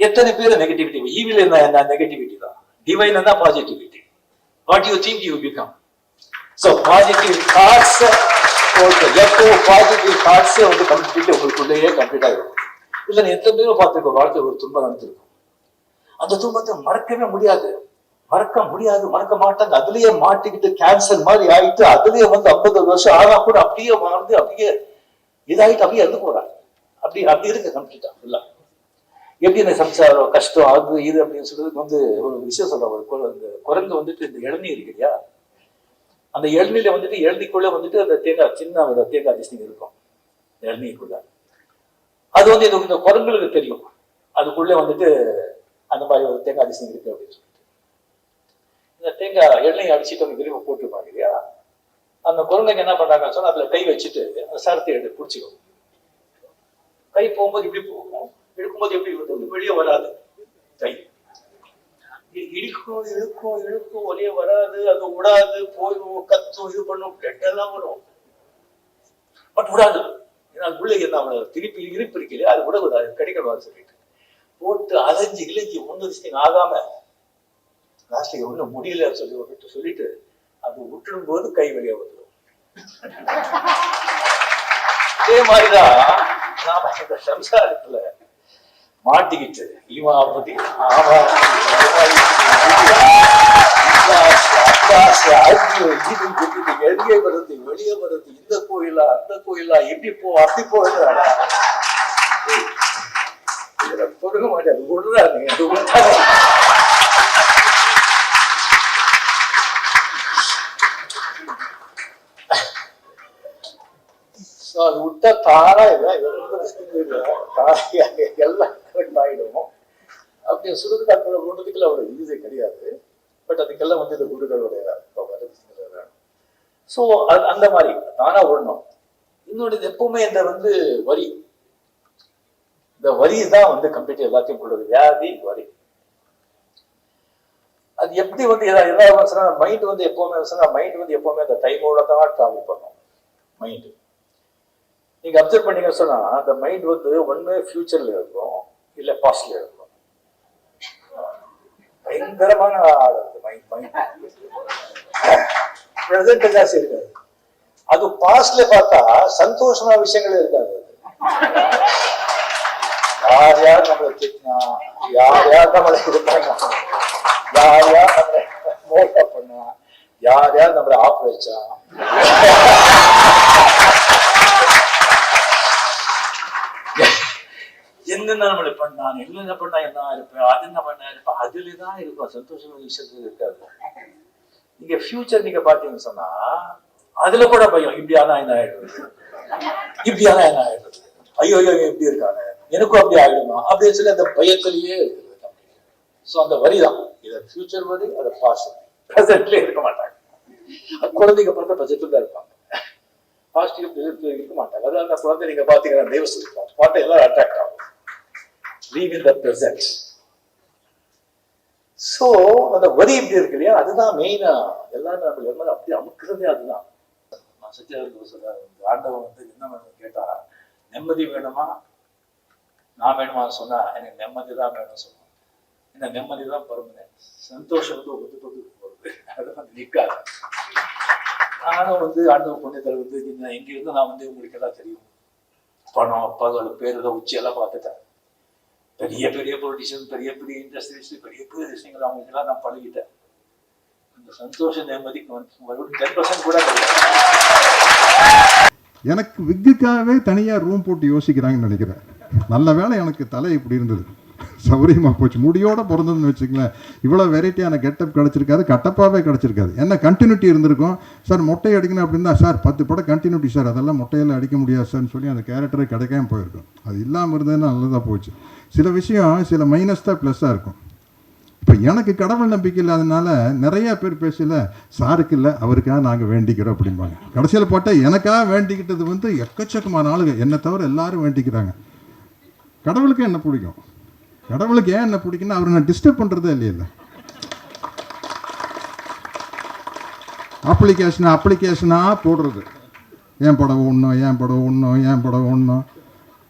எத்தனை பேர் negativity evil என்ன? நெகட்டிவிட்டி தான். டிவைன் தான் positivity what you think you become so positive thoughts எப்போ பாசிட்டிவ் தாட்ஸே வந்து கம்ப்ளீட் உங்களுக்குள்ளேயே கம்ப்ளீட் ஆகிடும் இல்லை நீ எத்தனை பேரும் பார்த்துருக்கோம் வாழ்க்கை ஒரு துன்பம் நடந்திருக்கும். அந்த துன்பத்தை மறக்கவே முடியாது. மறக்க முடியாது மறக்க மாட்டாங்க. அதுலயே மாட்டிக்கிட்டு கேன்சர் மாதிரி ஆயிட்டு அதுலயே வந்து ஐம்பது வருஷம் ஆனா கூட அப்படியே வாழ்ந்து அப்படியே இதாயிட்டு அப்படியே இருந்து போறாங்க. அப்படி அப்படி இருக்கு கம்ப்ளீட்டா ஃபுல்லா எப்படி இந்த சம்சாரம் கஷ்டம் அது இது அப்படின்னு சொல்றதுக்கு வந்து ஒரு விஷயம் சொல்ற ஒரு குரங்கு வந்துட்டு இந்த இளநீர் இருக்கு இல்லையா? அந்த இளநீர்ல வந்துட்டு இளநீக்குள்ள வந்துட்டு அந்த தேங்காய் சின்ன ஒரு தேங்காய் டிஸ்டிங் இருக்கும். இளநீக்குள்ள அது வந்து இது இந்த குரங்குகளுக்கு தெரியும். அதுக்குள்ள வந்துட்டு அந்த மாதிரி ஒரு தேங்காய் டிஸ்டிங் இருக்கு அப்படின்னு சொல்லிட்டு. இந்த தேங்காய் எண்ணெய் அடிச்சுட்டு அவங்க திரும்ப போட்டுருப்பாங்க இல்லையா? அந்த குரங்கைக்கு என்ன பண்றாங்கன்னு சொன்னா அதுல கை வச்சுட்டு அந்த சரத்தை எடுத்து பிடிச்சிக்கணும் கை போகும்போது இப்படி போகும். எடுக்கும்போது எப்படி வந்து வெளியே வராது. கை. இழுக்கும் இழுக்கும் இழுக்கும் வெளியே வராது அது விடாது போய் கத்தும் இது பண்ணும் blood எல்லாம் வரும். பட் விடாது ஏன்னா அது உள்ளே என்ன திருப்பி இருப்பு இருக்கு இல்லையா? அது விடக்கூடாது அது கிடைக்கணும் சொல்லிட்டு. போட்டு அலைஞ்சு இலைஞ்சி ஒன்று விஷயம் ஆகாம லாஸ்ட்டுக்கு ஒன்றும் முடியல சொல்லி விட்டு சொல்லிட்டு அது விட்டுடும் போது கை வெளியே வந்துடும். இதே மாதிரிதான் நாம இந்த சம்சாரத்துல மாட்டிக்கிட்டு இவன் அப்படி வெளியே வருது வெளியே வருது இந்த கோயிலா அந்த கோயிலா இப்படி போ அப்படி போயிடுறாடா இதுல பொறுக்க மாட்டேன் விடுறாங்க அது விட்டா தாரா இல்லை. எந்த விஷயமும் இல்லை தாரா எல்லாம் கரெக்ட் ஆகிடும் அப்படி சொல்றதுக்கு அந்த ஒரு இது கிடையாது. பட் அதுக்கெல்லாம் வந்து இந்த குருக்களுடைய ஸோ அது அந்த மாதிரி தானா ஓடணும். இன்னொன்று எப்பவுமே இந்த வந்து வரி. இந்த வரி தான் வந்து கம்ப்ளீட் எல்லாத்தையும் கொடுக்குது வியாதி வரி. அது எப்படி வந்து எதாவது எதாவது சொன்னா மைண்ட் வந்து எப்பவுமே சொன்னா மைண்ட் வந்து எப்பவுமே அந்த டைமோட தான் ட்ராவல் பண்ணும். மைண்டு நீங்க அப்சர்வ் பண்ணீங்க சொன்னா அந்த மைண்ட் வந்து ஒன்று ஃபியூச்சர்ல இருக்கும் இல்லை பாஸ்ட்ல இருக்கும். பயங்கரமான ஆள் அது பிரசன்ட் ஜாஸ்தி இருக்காது அது பாஸ்ட்ல பார்த்தா சந்தோஷமான விஷயங்கள் இருக்காது. யார் யார் நம்மளை திட்டினா யார் யார் நம்மளை இது யார் யார் நம்மளை மோட்டா பண்ணா யார் யார் நம்மளை ஆப் வச்சா. என்னென்ன நம்மளை பண்ணான் என்னென்ன பண்ணா என்ன இருப்பேன் அது என்ன பண்ண அதுல தான் இருக்கும் சந்தோஷம் விஷயத்துல இருக்காது. நீங்க ஃபியூச்சர் நீங்க பாத்தீங்கன்னு சொன்னா அதுல கூட பயம். இப்படி ஆனா என்ன ஆயிடுறது? இப்படி என்ன ஆயிடுறது? ஐயோ ஐயோ எப்படி இப்படி இருக்காங்க. எனக்கும் அப்படி ஆயிடுமா? அப்படின்னு சொல்லி அந்த பயத்திலேயே இருக்குது ஸோ அந்த வரி தான் இதை ஃபியூச்சர் வரி அதை பாஸ்ட் ப்ரெசென்ட்லேயே இருக்க மாட்டாங்க. குழந்தைங்க பார்த்தா பட்ஜெட்டில் தான் இருப்பாங்க. பாசிட்டிவ் இருக்க மாட்டாங்க. அதனால அந்த குழந்தை நீங்க பாத்தீங்கன்னா தெய்வ சொல்லிக்கலாம் பாட்டை எல்லாரும் அட்ராக்ட் ஆகும். Live in the present so அந்த வரி இப்படி இருக்கு இல்லையா? அதுதான் மெயினா எல்லாரும் நம்ம எல்லாரும் அப்படி அமுக்குறதே அதுதான். நான் சத்தியாவிற்கு சொல்ற ஆண்டவன் வந்து என்ன வேணும்னு கேட்டா நிம்மதி வேணுமா? நான் வேணுமா? சொன்னா எனக்கு நிம்மதி தான் வேணும்னு சொன்னான். இந்த நிம்மதி தான் பருமனேன் சந்தோஷம் வந்து ஒத்து தொட்டு போகுது அது வந்து நிற்காது. நானும் வந்து ஆண்டவ புண்ணியத்தில் வந்து இந்த இருந்து நான் வந்து உங்களுக்கு எல்லாம் தெரியும். பணம் பகல் பேருல உச்சி எல்லாம் பார்த்துட்டேன். பெரிய பெரிய பொலிட்டிஷியன் பெரிய பெரிய இண்டஸ்ட்ரியலிஸ்ட் பெரிய பெரிய விஷயங்கள் அவங்களுக்கு நான் பழகிட்டேன். அந்த சந்தோஷ நிம்மதிக்கு மறுபடியும் டென் பர்சன்ட் கூட எனக்கு விக்குக்காகவே தனியாக ரூம் போட்டு யோசிக்கிறாங்கன்னு நினைக்கிறேன். நல்ல வேலை எனக்கு தலை இப்படி இருந்தது. சௌரியமாக போச்சு. முடியோட பிறந்ததுன்னு வச்சுக்கங்களேன். இவ்வளோ வெரைட்டியான கெட்டப் கிடச்சிருக்காது கட்டப்பாகவே கிடச்சிருக்காது. என்ன கண்டினியூட்டி இருந்திருக்கும். சார் மொட்டை அடிக்கணும் அப்படின்னா சார் பத்து படம் கண்டினியூட்டி சார் அதெல்லாம் மொட்டையில் அடிக்க முடியாது சார்னு சொல்லி அந்த கேரக்டரே கிடைக்காம போயிருக்கும். அது இல்லாமல் இருந்ததுன்னா நல்லதாக போச்சு. சில விஷயம் சில மைனஸ் தான் ப்ளஸ்ஸாக இருக்கும். இப்போ எனக்கு கடவுள் நம்பிக்கை இல்லாதனால நிறைய பேர் பேசல சாருக்கு இல்லை அவருக்காக நாங்கள் வேண்டிக்கிறோம் அப்படிம்பாங்க. கடைசியில் போட்டால் எனக்காக வேண்டிக்கிட்டது வந்து எக்கச்சக்கமான ஆளுங்க. என்னை தவிர எல்லாரும் வேண்டிக்கிறாங்க. கடவுளுக்கு என்ன பிடிக்கும்? கடவுளுக்கு ஏன் என்ன பிடிக்குன்னா அவரை நான் டிஸ்டர்ப் பண்ணுறதே இல்லையில்ல. அப்ளிகேஷன் அப்ளிகேஷனாக போடுறது. ஏன் படம் ஒன்றும் ஏன் படம் ஒன்றும் ஏன் படம் ஒன்றும்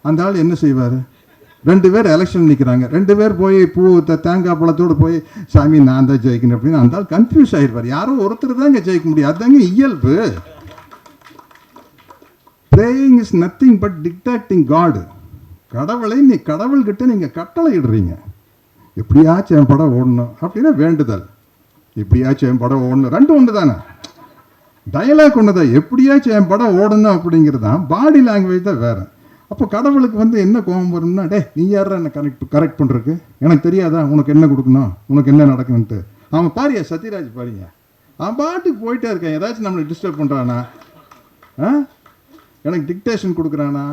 அந்த ஆள் என்ன செய்வார்? ரெண்டு பேர் எலெக்ஷன் நிற்கிறாங்க ரெண்டு பேர் போய் பூ த- தேங்காய் பழத்தோடு போய் சாமி நான் தான் ஜெயிக்கணும் அப்படின்னு அந்த ஆள் கன்ஃபியூஸ் ஆகிடுவார் யாரும் ஒருத்தர் தாங்க ஜெயிக்க முடியும். அதுதாங்க இயல்பு. Praying is nothing but dictating God கடவுளை நீ கடவுள்கிட்ட நீங்கள் கட்டளை இடுறீங்க எப்படியாச்சும் என் படம் ஓடணும் அப்படின்னா வேண்டுதல். எப்படியாச்சும் என் படம் ஓடணும் ரெண்டும் ஒன்று தானே? டயலாக் ஒன்று தான். எப்படியாச்சும் என் படம் ஓடணும் அப்படிங்கிறது தான். பாடி லாங்குவேஜ் தான் வேறு. அப்போ கடவுளுக்கு வந்து என்ன கோபம் வரும்னா டே நீ யாரா என்ன கரெக்ட் கரெக்ட் பண்ணுறதுக்கு எனக்கு தெரியாதா? உனக்கு என்ன கொடுக்கணும்? உனக்கு என்ன நடக்கணுன்ட்டு அவன் பாரியா சத்யராஜ் பாருங்க. அவன் பாட்டுக்கு போயிட்டே இருக்கான். ஏதாச்சும் நம்மளை டிஸ்டர்ப் பண்ணுறானா ஆ? எனக்கு டிக்டேஷன் கொடுக்குறானா?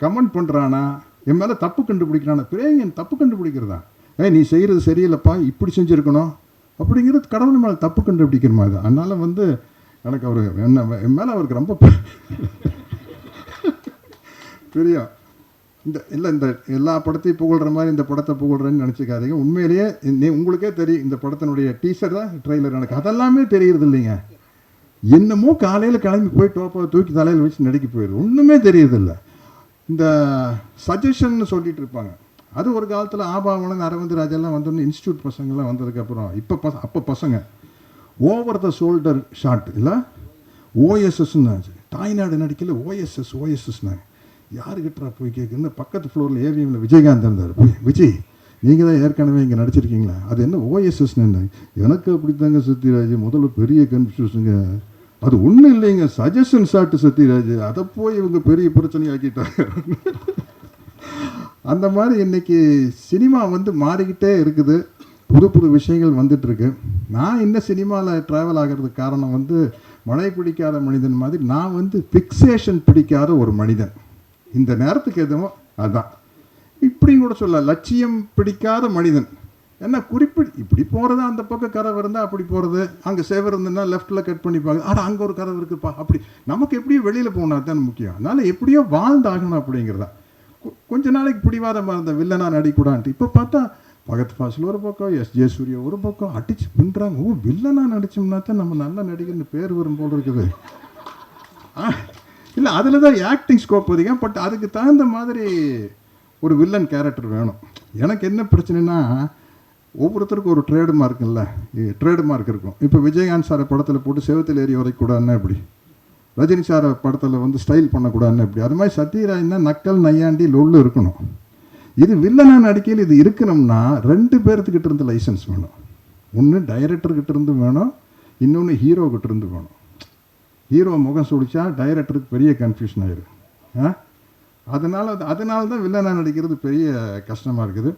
கமெண்ட் பண்ணுறானா என் மேலே தப்பு கண்டுபிடிக்கிறானா? பிரேயன் தப்பு கண்டுபிடிக்கிறதா? ஏய் நீ செய்கிறது சரியில்லைப்பா இப்படி செஞ்சுருக்கணும். அப்படிங்கிறது கடவுள் மேலே தப்பு கண்டுபிடிக்கிற மாதிரி தான் அதனால் வந்து எனக்கு அவர் என்ன என் மேலே அவருக்கு ரொம்ப ப- பிரியம் இந்த இல்லை இந்த எல்லா படத்தையும் புகழ்கிற மாதிரி இந்த படத்தை புகழ்றேன்னு நினச்சிக்காதீங்க. உண்மையிலேயே நீ உங்களுக்கே தெரியும் இந்த படத்தினுடைய டீசர் தான் ட்ரெய்லர் எனக்கு. அதெல்லாமே தெரியறது இல்லைங்க. என்னமோ காலையில் கிளம்பி போய் டோப்பை தூக்கி தலையில் வச்சு நடிக்க போயிடுது. ஒன்றுமே தெரியறதில்லை. இந்த சஜஷன் சொல்லிட்டு இருப்பாங்க. அது ஒரு காலத்தில் ஆபாவனம் அரவிந்த் ராஜெல்லாம் வந்தோன்னு இன்ஸ்டியூட் பசங்கள்லாம் வந்ததுக்கப்புறம் இப்போ பச அப்போ பசங்க ஓவர் த ஷோல்டர் ஷாட் இல்லை? ஓஎஸ்எஸ்ன்னு தாய்நாடு நடிக்கல ஓஎஸ்எஸ் ஓஎஸ்எஸ்னாங்க யாருக்கிட்டா போய் கேட்குன்னு பக்கத்து ஃப்ளோரில் ஏவிஎம்ல விஜயகாந்த் இருந்தார். போய் விஜய் நீங்கள் தான் ஏற்கனவே இங்கே நடிச்சிருக்கீங்களா? அது என்ன ஓஎஸ்எஸ்ன்னு எனக்கு அப்படித்தாங்க சத்யராஜ் முதல்ல பெரிய கன்ஃபியூஷனுங்க அது ஒன்றும் இல்லைங்க. Suggestion shot Sathyaraj. அதை போய் இவங்க பெரிய பிரச்சனை ஆக்கிட்டாங்க அந்த மாதிரி இன்னைக்கு சினிமா வந்து மாறிக்கிட்டே இருக்குது. புது புது விஷயங்கள் வந்துட்டுருக்கு நான் என்ன சினிமாவில் ட்ராவல் ஆகிறதுக்கு காரணம் வந்து மழை பிடிக்காத மனிதன் மாதிரி நான் வந்து ஃபிக்ஸேஷன் பிடிக்காத ஒரு மனிதன். இந்த நேரத்துக்கு எதுவோ அதான். இப்படி கூட சொல்ல லட்சியம் பிடிக்காத மனிதன். ஏன்னா குறிப்பிட் இப்படி போகிறது அந்த பக்கம் கதவு இருந்தால் அப்படி போகிறது அங்கே சேவர் இருந்ததுன்னா லெஃப்ட்டில் கட் பண்ணிப்பாங்க. ஆனால் அங்கே ஒரு கதவு இருக்குப்பா அப்படி. நமக்கு எப்படியோ வெளியில் போனால் தான் முக்கியம். அதனால் எப்படியோ வாழ்ந்தாகணும் அப்படிங்கிறதா. கொஞ்ச நாளைக்கு பிடிவாதமாக இருந்த வில்லனா நடிக்கூடான்ட்டு இப்போ பார்த்தா பகத் ஃபாசில் ஒரு பக்கம் எஸ் ஜே சூர்யா ஒரு பக்கம் அடிச்சு பின்னுறாங்க. ஓ வில்லனா நடிச்சோம்னா தான் நம்ம நல்ல நடிகர்னு பேர் வரும் போல் இருக்குது. இல்லை அதில் தான் ஆக்டிங் ஸ்கோப் அதிகம் பட் அதுக்கு தகுந்த மாதிரி ஒரு வில்லன் கேரக்டர் வேணும். எனக்கு என்ன பிரச்சனைனா ஒவ்வொருத்தருக்கும் ஒரு ட்ரேடு மார்க் இல்லை. ட்ரேடு மார்க் இருக்கும். இப்போ விஜயகாந்த் சாரை படத்தில் போட்டு செவத்தில் ஏறி உதைக்கூடாதுன்னா எப்படி? ரஜினி சாரை படத்தில் வந்து ஸ்டைல் பண்ணக்கூடாதுன்னு எப்படி? அது மாதிரி சத்யராஜ்னா நக்கல் நையாண்டி லொல்லு இருக்கணும். இது வில்லனா நடிக்கையில் இது இருக்கணும்னா ரெண்டு பேர்த்துக்கிட்ட இருந்து லைசன்ஸ் வேணும். ஒன்று டைரக்டர்கிட்ட இருந்து வேணும் இன்னொன்று ஹீரோக்கிட்ட இருந்து வேணும். ஹீரோ முகம் சுடிச்சா டைரக்டருக்கு பெரிய கன்ஃபியூஷன் ஆயிரும். ஆ? அதனால அதனால தான் வில்லனா நடிக்கிறது பெரிய கஷ்டமாக இருக்குது.